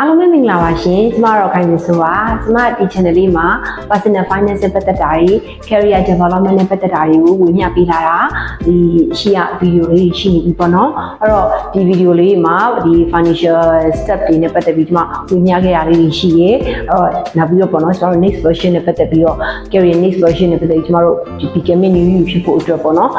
အားလုံးပဲမင်္ဂလာပါရှင်ကျမတော့ခိုင်နေဆိုပါကျမဒီ channel လေးမှာ personal finance နဲ့ပတ်သက်တာတွေ career development နဲ့ပတ်သက်တာတွေကိုဝင်မျှပေးလာတာဒီရှိရဗီဒီယိုလေးရှိနေပြီပေါ့နော်အဲ့တော့ဒီဗီဒီယိုလေးမှာဒီ financial step တွေနဲ့ပတ်သက်ပြီးကျမဝင်မျှခဲ့တာလေးတွေရှိရဲအဲ့တော့နောက်ပြီးတော့ပေါ့နော်ကျမတို့ next version နဲ့ပတ်သက်ပြီးတော့ career next version နဲ့ပတ်သက်ပြီးကျမတို့ဒီ becoming new you ဖြစ်ဖို့အတွက်ပေါ့နော်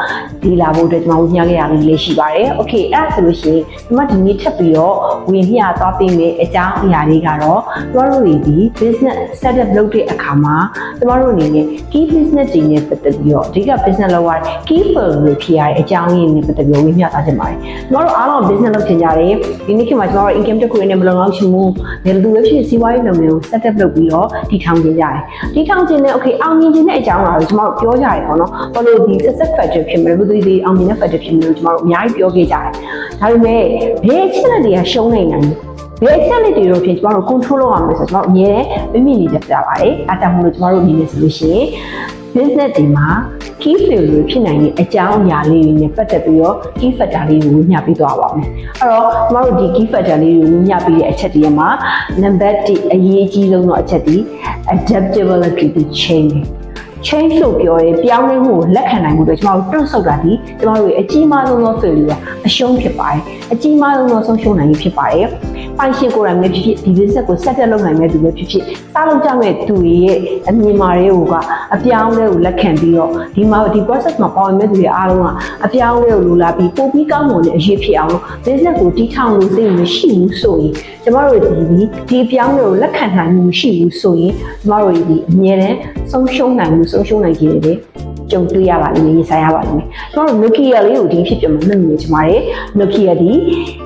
ဒီလာဖို့အတွက်ကျမဝင်မျှခဲ့တာလေးလေးရှိပါတယ် okay အဲ့ဒါဆိုလို့ရှိရင်ကျမဒီနေ့ထပ်ပြီးတော့ဝင်မျှသွားပေးမယ်အကြောင်းအရာတွေကတော့ကျမတို့တွေဒီ business setup လုပ်တဲ့အခါမှာကျမတို့အနေနဲ့ key business တွေနဲ့ပတ်သက်ပြီးတော့အဓိက business လုပ်ရတဲ့ key field တွေဖြစ်ရတဲ့အကြောင်းရင်းတွေနဲ့ပတ်သက်ပြီးတော့ဝင်မျှသွားချင်ပါတယ်ကျမတို့အားလုံး business လုပ်ချင်ကြတယ်ဒီနေ့ခေတ်မှာကျမတို့ income တစ်ခုနဲ့မလုံလောက်ချင်ဘူးဘယ်လိုပဲဖြစ်စီးပွားရေးလုပ်ငန်းကို setup လုပ်ပြီးတော့တည်ထောင်ချင်ကြတယ်တည်ထောင်ချင်တဲ့ okay အောင်မြင်ခြင်းတဲ့အကြောင်းအရာကိုကျမတို့ပြောကြရတယ်ပေါ့နော်ဘာလို့ဒီ success factor ဖြစ်မလဲဘယ်လိုဒီအောင်မြင်တဲ့ factor ဖြစ်မလဲကျမတို့အများကြီးပြောခဲ့ကြတယ်ဒါပေမဲ့ဘယ်အချက်လက်တွေကရှုံးနေနိုင်လဲ ဘယ်အချက်လက်တွေတော့ဖြစ်ကျမတို့ control လုပ်ရမယ်ဆိုတော့ကျမတို့အမြဲတမ်းမိမိနေတတ်ကြပါတယ်။အဲဒါကြောင့်မို့လို့ကျမတို့အနေနဲ့ဆိုလို့ရှိရင် business တွေမှာ key fail တွေဖြစ်နိုင်တဲ့အကြောင်းအရာလေးတွေနဲ့ပတ်သက်ပြီးတော့ key factor လေးကိုညှပ်ပြီးသွားပါမယ်။အဲ့တော့ကျမတို့ဒီ key factor လေးတွေကိုညှပ်ပြီးတဲ့အချက်တွေမှာ number 1အရေးကြီးဆုံးသောအချက်ဒီ adaptability to change change လို့ပြောရင်ပြောင်းလဲမှုကိုလက်ခံနိုင်မှုတွေကျမတို့တွန့်ဆုတ်တာဒီကျမတို့ရဲ့အကြီးမားဆုံးသော failure အရှုံးဖြစ်ပါတယ်အကြီးမားဆုံးသောဆုံးရှုံးနိုင်ခြင်းဖြစ်ပါတယ်ပိုင်ရှင်ကိုယ်တိုင်ပဲဖြစ်ဖြစ်ဒီ business ကို set up လုပ်နိုင်မဲ့သူပဲဖြစ်ဖြစ်စားလုပ်ကြမဲ့သူတွေရဲ့အမြင်မာတွေကိုကအပြောင်းလဲကိုလက်ခံပြီးတော့ဒီမှာဒီ process မှာပါဝင်မဲ့သူတွေအားလုံးကအပြောင်းလဲကိုလိုလားပြီးပိုပြီးကောင်းမွန်တဲ့အရေးဖြစ်အောင်လို့ business ကိုတီးထောင်လို့စိတ်မရှိဘူးဆိုရင်ကျမတို့ဒီဒီဒီပြောင်းလဲကိုလက်ခံနိုင်မှုမရှိဘူးဆိုရင်ကျမတို့ဒီအမြဲတမ်း ဆုံးရှုံးနိုင်မှုဆုံးရှုံးနိုင်ခြင်းတွေကြုံတွေ့ရပါလိမ့်မယ်ရင်ဆိုင်ရပါလိမ့်မယ်ကျမတို့ Nokia လေးကိုဒီဖြစ်ပြမှာမှတ်မိကျမတို့ Nokia ဒီ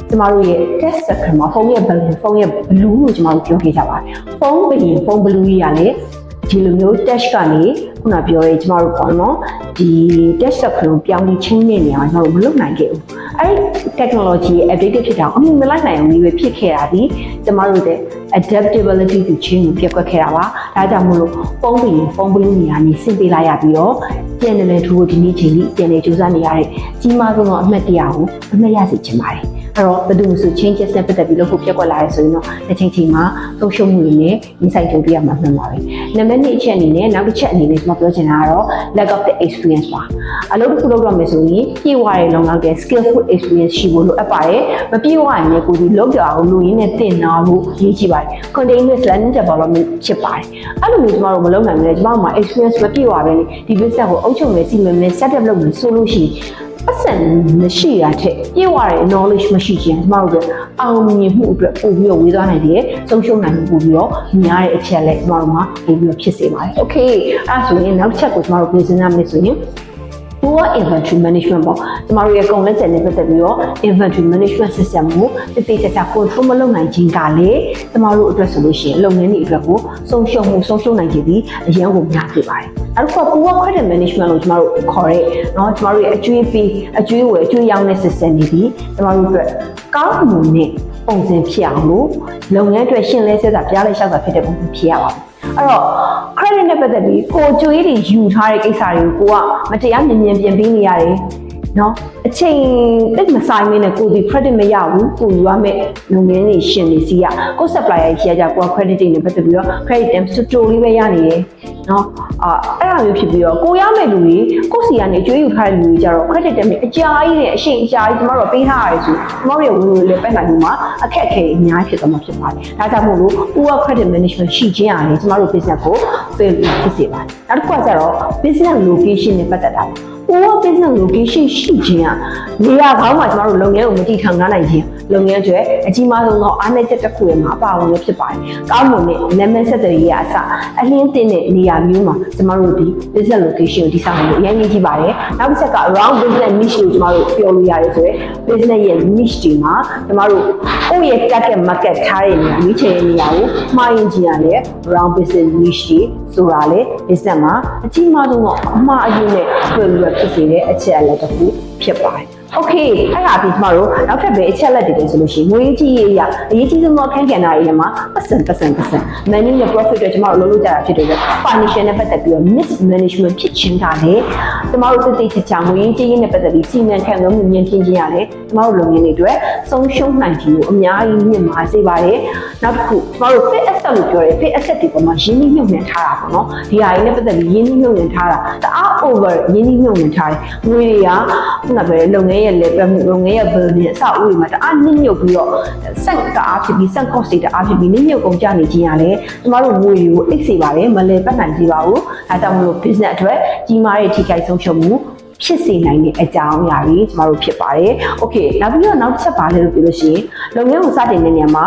ကျမတို့ရဲ့ test second မှာဖုန်းရဲ့ balance ဖုန်းရဲ့ blue လို့ကျမတို့ပြောခဲ့ကြပါတယ်ဖုန်းဘရင်ဖုန်း blue ကြီးရလေဒီလိုမျိုး touch ကနေခုနပြောရဲကျမတို့ပေါ့နော်ဒီ touch second ကိုပြောင်းပြီးချင်းနေနေအောင်ကျမတို့မလုပ်နိုင်ခဲ့ဘူးအဲ့ဒီ technology ရဲ့ update ဖြစ်တာအမှုမလိုက်နိုင်အောင်လေးပဲဖြစ်ခဲ့တာဒီကျမတို့တဲ့ adaptability to change ကိုပြတ်ကွက်ခဲ့တာပါဒါကြောင့်မို့လို့ဖုန်းဘရင်ဖုန်း blue နေရာနေဆင်ပေးလိုက်ရပြီးတော့ပြန်နေမယ်သူတို့ဒီနေ့ချိန်ကြီးပြန်နေကြိုးစားနေရတဲ့ကြီးမားဆုံးသောအမှတ်တရကိုအမှတ်ရစေချင်ပါတယ် အဲ့တော့ဘယ်သူမှဆို changes နဲ့ပတ်သက်ပြီးလို့ခုပြက်ကွက်လာရဲဆိုရင်တော့တစ်ချိန်ချိန်မှာဆုံးရှုံးမှုတွေနဲ့ဒီဆိုင်ကြုံတွေ့ရမှာမှန်ပါပဲနံပါတ်2အချက်အနေနဲ့နောက်တစ်ချက်အနေနဲ့ကျွန်တော်ပြောချင်တာကတော့ lack of the experience ပါအလုပ်တစ်ခုလုပ်ရမယ်ဆိုရင်ပြေဝရတဲ့လုံလောက်တဲ့ skillful experience ရှိဖို့လိုအပ်ပါတယ်မပြေဝရင်လည်းကိုဒီလုပ်ကြအောင်လူရင်းနဲ့တင်နာဖို့ရည်ကြည့်ပါတယ် continuous learning development ဖြစ်ပါတယ်အဲ့လိုမျိုးကျွန်တော်တို့မလုပ်နိုင်ဘူးလေကျွန်တော်တို့မှာ experience မပြေဝပဲလေဒီ business ကိုအုပ်ချုပ်မယ်စီမံမယ် setup လုပ်မယ်ဆိုလို့ရှိရင် ပတ်စံမရှိတာထက်ပြေဝတဲ့ knowledge မရှိခြင်းကျမတို့ကအောင်မြင်မှုအတွက်ပို့ပြီးတော့ဝေးသွားနိုင်တယ်ဆုံးရှုံးနိုင်မှုပို့ပြီးတော့များတဲ့အချက်လက်ကျမတို့မှာပို့ပြီးတော့ဖြစ်စေပါတယ် okay အဲ့ဒါဆိုရင်နောက်တစ်ချက်ကိုကျမတို့ပြင်ဆင်ရမယ်ဆိုရင် poor inventory management ပေါ့ကျမတို့ရဲ့ကုန်လက်ကျန်နဲ့ပတ်သက်ပြီးတော့ inventory management system ကိုတည်တည်ချာချာ control မလုပ်နိုင်ခြင်းကလည်းကျမတို့အတွက်ဆိုလို့ရှိရင်လုပ်ငန်းတွေအတွက်ကိုဆုံးရှုံးမှုဆုံးရှုံးနိုင်ခြင်းဒီအရန်ကိုများဖြစ်ပါတယ်အဲ့တော့ poor credit management လို့ကျမတို့ခေါ်ရဲเนาะကျမတို့ရဲ့အကျွေးပေးအကျွေးဝယ်အကျွေးရောင်းတဲ့ system တွေဒီကျမတို့အတွက်ကောင်းမွန်တဲ့ပုံစံဖြစ်အောင်လို့လုပ်ငန်းအတွက်ရှင်းလဲဆက်တာပြားလဲလျှောက်တာဖြစ်တဲ့ပုံစံဖြစ်ရပါမယ် အဲ့တော့ credit နဲ့ပတ်သက်ပြီးကိုကြွေးတွေယူထားတဲ့ကိစ္စတွေကိုကိုကမတရားမြင်မြင်ပြင်ပေးနေရတယ် နော်အချိန်တိတ်မဆိုင်မင်းနဲ့ကိုဒီ credit မရဘူးကိုယူရမယ့်လုပ်ငန်းတွေရှင်နေစီကကို supplier ကြီးကကြကိုက credit တွေနဲ့ပတ်သက်ပြီးတော့ credit terms တူတူလေးပဲရနေတယ်နော်အာအဲ့ဒါမျိုးဖြစ်ပြီးတော့ကိုရမယ့်လူတွေကိုစီကနေကြွေးယူထားတဲ့လူတွေကြတော့ credit terms အကြာကြီးနဲ့အရှိန်အကြာကြီးကျမတို့ပေးထားရတယ်ဆိုကျမတို့ရဲ့ဝင်ငွေလေးပဲနိုင်မှုမှာအခက်အခဲအများကြီးဖြစ်သွားမှာဖြစ်ပါတယ်ဒါကြောင့်မို့လို့ poor credit management ရှိခြင်းအားလည်းကျမတို့ business ကို fail ဖြစ်စေပါတယ်နောက်တစ်ခုကကျတော့ business location နဲ့ပတ်သက်တာပေါ့ poor business location ရှိခြင်းကနေရာကောင်းမှကျမတို့လုပ်ငန်းကိုမတည်ထောင်နိုင်ခြင်းလုပ်ငန်းတွေအကြီးမားဆုံးသောအားနည်းချက်တစ်ခုရဲ့မှာအပါအဝင်လည်းဖြစ်ပါတယ်။ကောင်းမွန်တဲ့နာမည်ဆက်တွေရဲ့အစအလင်းတင်တဲ့နေရာမျိုးမှာကျမတို့ဒီ business location ကိုတည်ဆောက်လို့အရင်ကြီးကြည့်ပါတယ်။နောက်တစ်ချက်က around business niche ကိုကျမတို့ပြောလို့ရတယ်ဆိုရယ် business ရဲ့ niche တွေမှာကျမတို့ကိုယ့်ရဲ့ target market ထားတဲ့နေရာရွေးချယ်တဲ့နေရာကိုမှားရင်ကြည့်ရတယ် around business niche တွေဆိုတာလေ business မှာအကြီးမားဆုံးသောအမှားအယွင်းနဲ့တွေ့လို့ဖြစ်စေတဲ့အချက်အလက်တစ်ခုဖြစ်ပါတယ်။ Okay အဲ့ဒါပြီးကျမတို့နောက်ထပ်ပဲအချက်လက်တွေပဲဆိုလို့ရှိရင်ငွေကြီးရေးအရာအရေးကြီးဆုံးသောအခန်းကဏ္ဍတွေထဲမှာပတ်စံပတ်စံပတ်စံ managing the profit တွေကျမတို့လုပ်လို့ကြတာဖြစ်တယ်လေ financial နဲ့ပတ်သက်ပြီးတော့ mismanagement ဖြစ်ခြင်းကလည်းကျမတို့သိသိချာချာငွေကြီးရေးနဲ့ပတ်သက်ပြီးစီမံခန့်ခွဲမှုမြင်ဖြစ်ခြင်းရတယ်ကျမတို့လုပ်ငန်းတွေအတွက်ဆုံးရှုံးနိုင်ခြင်းကိုအများကြီးမြင့်မာစေပါတယ်နောက်တစ်ခုကျမတို့ fixed asset လို့ပြောတယ် fixed asset တွေပေါ်မှာရင်းနှီးမြှုပ်နှံထားတာပေါ့နော်ဒီဟာတွေနဲ့ပတ်သက်ပြီးရင်းနှီးမြှုပ်နှံထားတာတအား over ရင်းနှီးမြှုပ်နှံထားတယ်ငွေတွေကခုနကပြောတဲ့လုပ်ငန်းရဲ့ level လုပ်ငန်းရဲ့ building အဆောက်အဦတွေမှာတအားနစ်မြုပ်ပြီးတော့စက်တအားဖြစ်ပြီးစက် cost တွေတအားဖြစ်ပြီးနစ်မြုပ်ကုန်ကြနေခြင်းရတယ်ကျမတို့ငွေတွေကိုအိတ်စေပါတယ်မလဲပတ်နိုင်စေပါဘူးအဲဒါကြောင့်မလို့ business အတွက်ကြီးမားတဲ့ထိခိုက်ဆုံးရှုံးမှု ဖြစ်စေနိုင်တဲ့အကြောင်းအရာတွေကျမတို့ဖြစ်ပါတယ်။ Okay နောက်ပြီးတော့နောက်တစ်ချက်ပါလဲလို့ပြောလို့ရှိရင်လုပ်ငန်းကိုစတင်တဲ့နေရာမှာ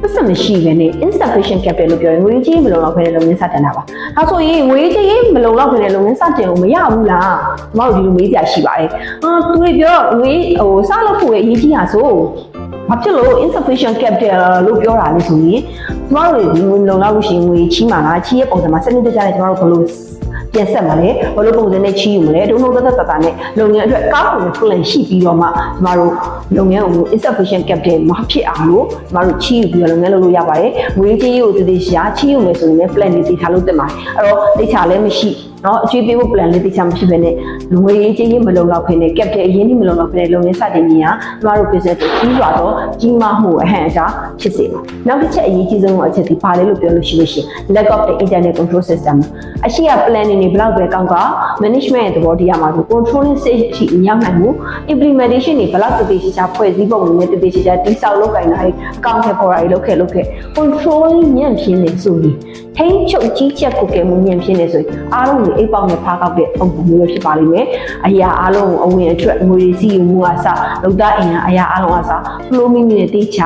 ပတ်စံမရှိဘဲနဲ့ insufficient capital လို့ပြောရင်ငွေကြေးမလုံလောက်ဘဲနဲ့လုပ်ငန်းစတင်တာပါ။ဒါဆိုရင်ငွေကြေးမလုံလောက်ဘဲနဲ့လုပ်ငန်းစတင်လို့မရဘူးလား။ကျမတို့ဒီလိုမေးကြရှိပါတယ်။အာသူတွေပြောငွေဟိုစလုပ်ဖို့ရဲ့အရေးကြီးတာဆိုဘာဖြစ်လို့ insufficient capital လို့ပြောတာလဲဆိုရင်ကျမတို့ဒီငွေလုံလောက်လို့ရှိရင်ငွေချီးမှာလားချီးရဲ့ပုံစံမှာစနစ်တကျနဲ့ကျမတို့ဘယ်လို ပြန်ဆက်မှာလဲဘယ်လိုပုံစံနဲ့ချီးယူမလဲဒုံဒုံသက်သက်သက်နဲ့လုပ်ငန်းအတွက်ကောင်းတဲ့ plan ရှိပြီးတော့မှကျမတို့လုပ်ငန်းကို insufficient capital မဖြစ်အောင်လို့ကျမတို့ချီးယူပြီးတော့လုပ်ငန်းလုပ်လို့ရပါတယ်ငွေကြေးကိုတည်တည်ရှာချီးယူမယ်ဆိုရင်လည်း plan တွေတည်ထားလို့တင်ပါတယ်အဲ့တော့တိတ်ချလည်းမရှိ နော်အကျွေးပေးဖို့ plan လေးတိတ်ချမရှိဘဲနဲ့ငွေရေးကြေးရေးမလုံလောက်ဖ ೇನೆ capital အရင်ကြီးမလုံလောက်ဖ ೇನೆ လုပ်ငန်းစတင်နေရကျမတို့ business ကိုကြီးစွာတော့ကြီးမားမှုအဟန့်အတားဖြစ်စေတယ်နောက်တစ်ချက်အရေးကြီးဆုံးအချက်ဒီပါလေလို့ပြောလို့ရှိလို့ရှိရင် lack of the internet control system အရှိရ planning တွေဘယ်လောက်ပဲကောင်းကောင်း management ရဲ့သဘောတရားမှာဆို controlling stage အထိမရောက်နိုင်ဘူး implementation တွေဘယ်လောက်တည်တည်ချာချာဖွဲ့စည်းပုံတွေနဲ့တည်တည်ချာချာတိစောက်လုပ်ကိုင်တာတွေအကောင့်ထဲပေါ်တာတွေလုပ်ခဲ့လုပ်ခဲ့ controlling ညံ့ပြင်းနေဆိုရင် ထိန်းချုပ်ကြီးချက်ကိုကဲမှုညံ့ပြင်းနေဆိုရင်အားလုံးကိုအိပ်ပေါက်နဲ့ဖားကောက်တဲ့ပုံစံမျိုးပဲဖြစ်ပါလိမ့်မယ်အရာအားလုံးကိုအဝင်အထွက်ငွေစီယူမှုအစလောက်သားအင်အားအရာအားလုံးအစ flow မိမိနဲ့တေးချ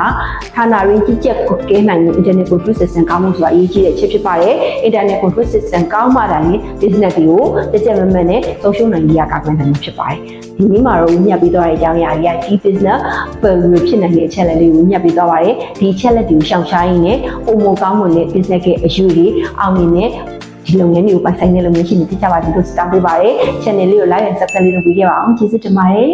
ဌာနရင်းကြီးချက်ကိုကဲနိုင်မှု internet control system ကောင်းမှုဆိုတာအရေးကြီးတဲ့ချက်ဖြစ်ပါတယ် internet control system ကောင်းမှသာလေ business တွေကိုကြက်ကြက်မမတ်နဲ့ဆုံးရှုံးနိုင်ရကာကွယ်နိုင်မှာဖြစ်ပါတယ်ဒီနေ့မှာတော့ညှပ်ပြီးသွားတဲ့အကြောင်းအရာတွေကဒီ business failure ဖြစ်နိုင်တဲ့အချက်လက်လေးကိုညှပ်ပြီးသွားပါတယ်ဒီအချက်လက်တွေကိုရှောင်ရှားရင်းနဲ့ပုံမကောင်းမွန်တဲ့ business ရဲ့အယူတွေအောင်မြင်တဲ့ဒီလုပ်ငန်းတွေကိုပိုင်ဆိုင်တဲ့လုပ်ငန်းရှင်တွေသိကြပါစေလို့စတောင်းပေးပါတယ် channel လေးကို like and subscribe လုပ်ပေးခဲ့ပါအောင်ကျေးဇူးတင်ပါတယ်